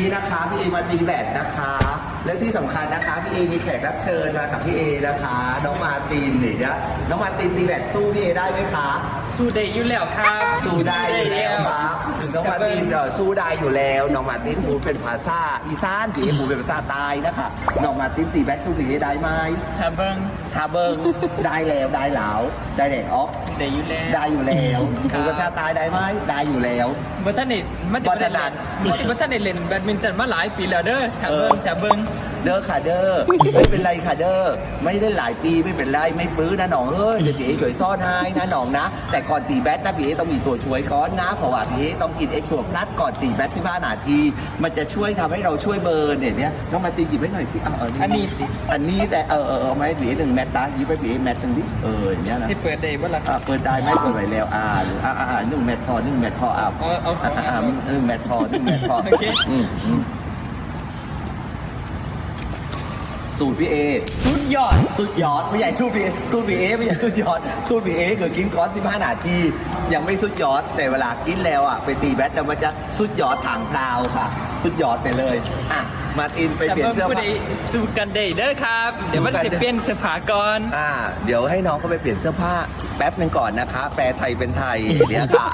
นี้นะคะ พี่เอมาตีแบตนะคะ และที่สำคัญนะคะพี่เอมีแขกรับเชิญมากับพี่เอนะคะ น้องมาร์ตินนี่นะน้องมาร์ตินตีแบดสู้พี่เอได้ไหมคะสู้ได้อยู่แล้วครับสู้ได้อยู่แล้วครับน้องมาร์ตินเอ่อสู้ได้อยู่แล้วน้องมาร์ตินพูดเป็นภาษาอีสานพี่เอพูดเป็นภาษาใต้นะคะน้องมาร์ตินตีแบดสู้พี่เอได้ไหมถ้าเบิ้งถ้าเบิ้งได้แล้วได้แล้วได้แล้วได้อยู่แล้วได้อยู่แล้วครัพูบดภาษาใต้ได้ไหมได้อยู่แล้วบัท่านนี่มันบ่จะถได้นัเล่ดนบัท่านนี่เล่นแบดมินตันมาหลายปีแล้วเด้อถ้าเบิ้งเออถ้าเบิ้ง เด้อค่ะเด้อไม่เป็นไรค่ะเด้อไม่ได้หลายปีไม่เป็นไรไม่ปื้อนะหนองเอ้ยเดี๋ยวพี่เอ๋ช่วยซ่อนให้นะหนองนะ แต่ก่อนตีแบตนะพี่เอ๋ต้องมีตัวช่วยก้อนนะเพราะว่าพี่เอ๋ต้องกินเอ็กซ์โซพลัสก่อนตีแบตที่บ้านนาที มันจะช่วยทำให้เราช่วยเบิร์นเนี่ยเนี่ยน้องมาตีหยิบให้หน่อยสิเอาเอาอันนี้สิอันนี้แต่เออเออเอาไหมพี่เอ๋หนึ่งแมตตาหยิบไปพี่เอ๋แมตหนึ่งดิเอออย่างเงี้ยนะสิเปิดได้บ่ล่ะอ่าเปิดได้ไหมเปิดไปแล้วอ่าอ่าอ่าหนึ่งแมตพอหนึ่งแมตพออ่าเอาเอาสองอันอ่าหนึ่งแมตพอหนึ่งแมตพอโอเคอืมอืม สูตรพี่เอสุดยอด สุดยอดไม่ใหญ่สู้พี่สู้พี่เอไม่ใหญ่สุดยอด สู้พี่เอคือกินก้อน15นาที ยังไม่สุดยอด แต่เวลากินแล้วอะไปตีแบตแล้วมันจะสุดยอดทางพราวค่ะ สุดยอดไปเลยอะมาร์ตินไปถ้าเปลี่ยนเบิ้งเสื้อผู้ผ้าใดสู้กันได้เด้อครับ เดี๋ยวมันสู้กันสิได้เปลี่ยนเสื้อผ้าก่อนอ่า เดี๋ยวให้น้องเขาไปเปลี่ยนเสื้อผ้าแป๊บหนึ่งก่อนนะคะ แปลไทยเป็นไทยเดี๋ยวค่ะ